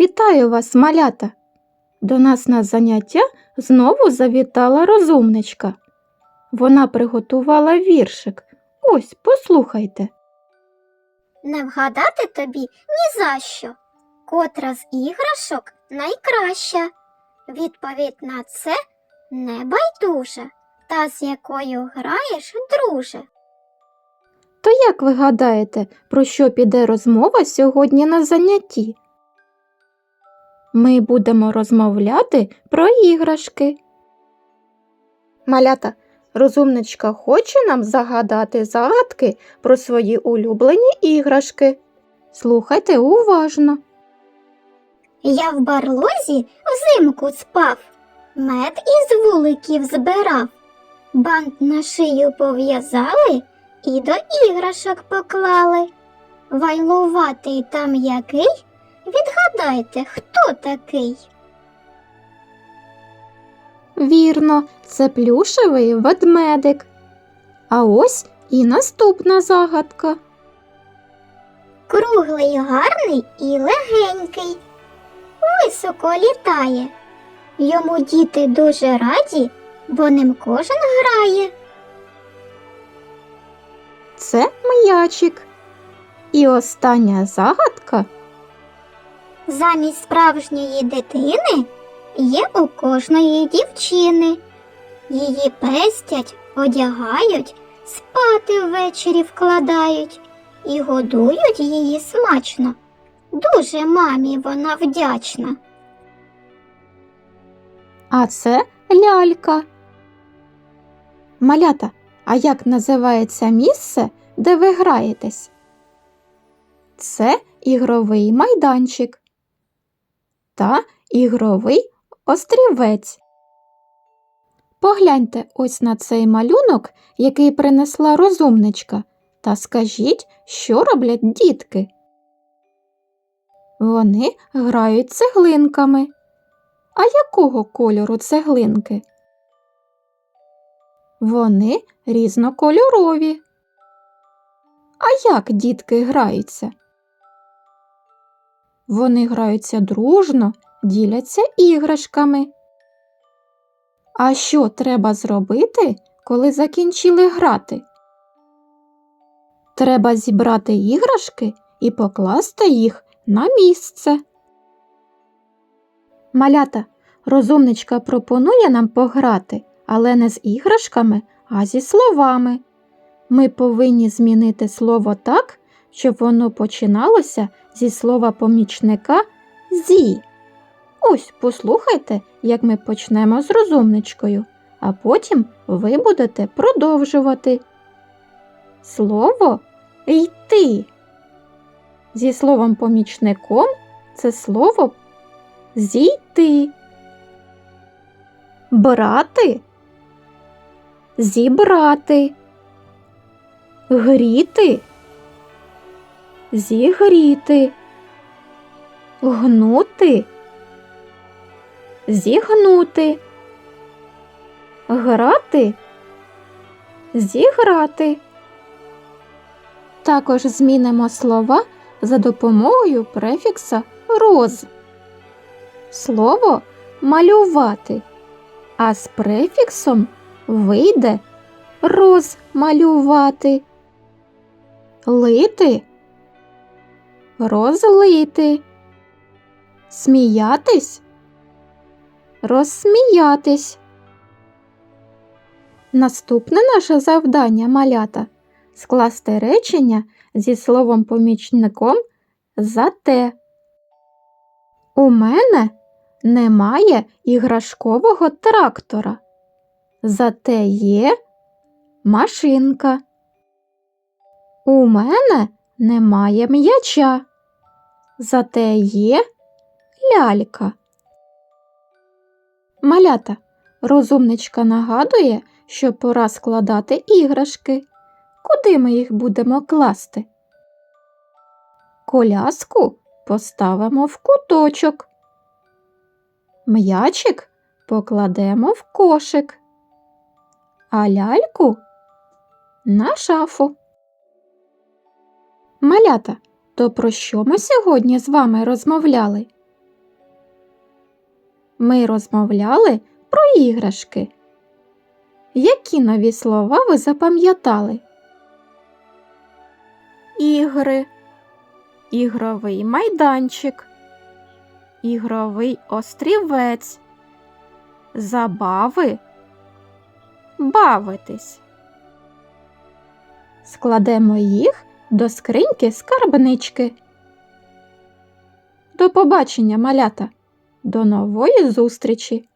Вітаю вас, малята! До нас на заняття знову завітала розумничка. Вона приготувала віршик. Ось, послухайте. Не вгадати тобі ні за що. Котра з іграшок найкраща. Відповідь на це небайдужа, та з якою граєш, друже. То як ви гадаєте, про що піде розмова сьогодні на занятті? Ми будемо розмовляти про іграшки. Малята, розумничка хоче нам загадати загадки про свої улюблені іграшки. Слухайте уважно. Я в барлозі взимку спав, мед із вуликів збирав, бант на шию пов'язали і до іграшок поклали. Вайлуватий та м'який, відгадайте, хто такий? Вірно, це плюшевий ведмедик. А ось і наступна загадка. Круглий, гарний і легенький, високо літає. Йому діти дуже раді, бо ним кожен грає. Це м'ячик. І остання загадка Замість справжньої дитини є у кожної дівчини. Її пестять, одягають, спати ввечері вкладають і годують її смачно. Дуже мамі вона вдячна. а це лялька. Малята, а як називається місце, де ви граєтесь? Це ігровий майданчик та ігровий острівець. Погляньте ось на цей малюнок, який принесла розумничка, та скажіть, що роблять дітки. Вони грають цеглинками. А якого кольору цеглинки? Вони різнокольорові. А як дітки граються? Вони граються дружно, діляться іграшками. А що треба зробити, коли закінчили грати? Треба зібрати іграшки і покласти їх на місце. Малята, розумничка пропонує нам пограти, але не з іграшками, а зі словами. Ми повинні змінити слово так, щоб воно починалося зі слова помічника зі. Ось послухайте, як ми почнемо з розумничкою, а потім ви будете продовжувати. Слово йти. Зі словом помічником це слово зійти. Брати, зібрати, гріти, зігріти, гнути, зігнути, грати, зіграти. Також змінимо слова за допомогою префікса роз. Слово малювати, а з префіксом вийде розмалювати, лити, розлити, сміятись, розсміятись. Наступне наше завдання малята скласти речення зі словом помічником зате. У мене немає іграшкового трактора. Зате є машинка. У мене немає м'яча. Зате є лялька. Малята, розумничка нагадує, що пора складати іграшки. Куди ми їх будемо класти? Коляску поставимо в куточок. М'ячик покладемо в кошик, а ляльку на шафу. Малята, то про що ми сьогодні з вами розмовляли? Ми розмовляли про іграшки. Які нові слова ви запам'ятали? Ігри, ігровий майданчик, ігровий острівець, забави, бавитись. Складемо їх до скриньки скарбнички. До побачення, малята! До нової зустрічі!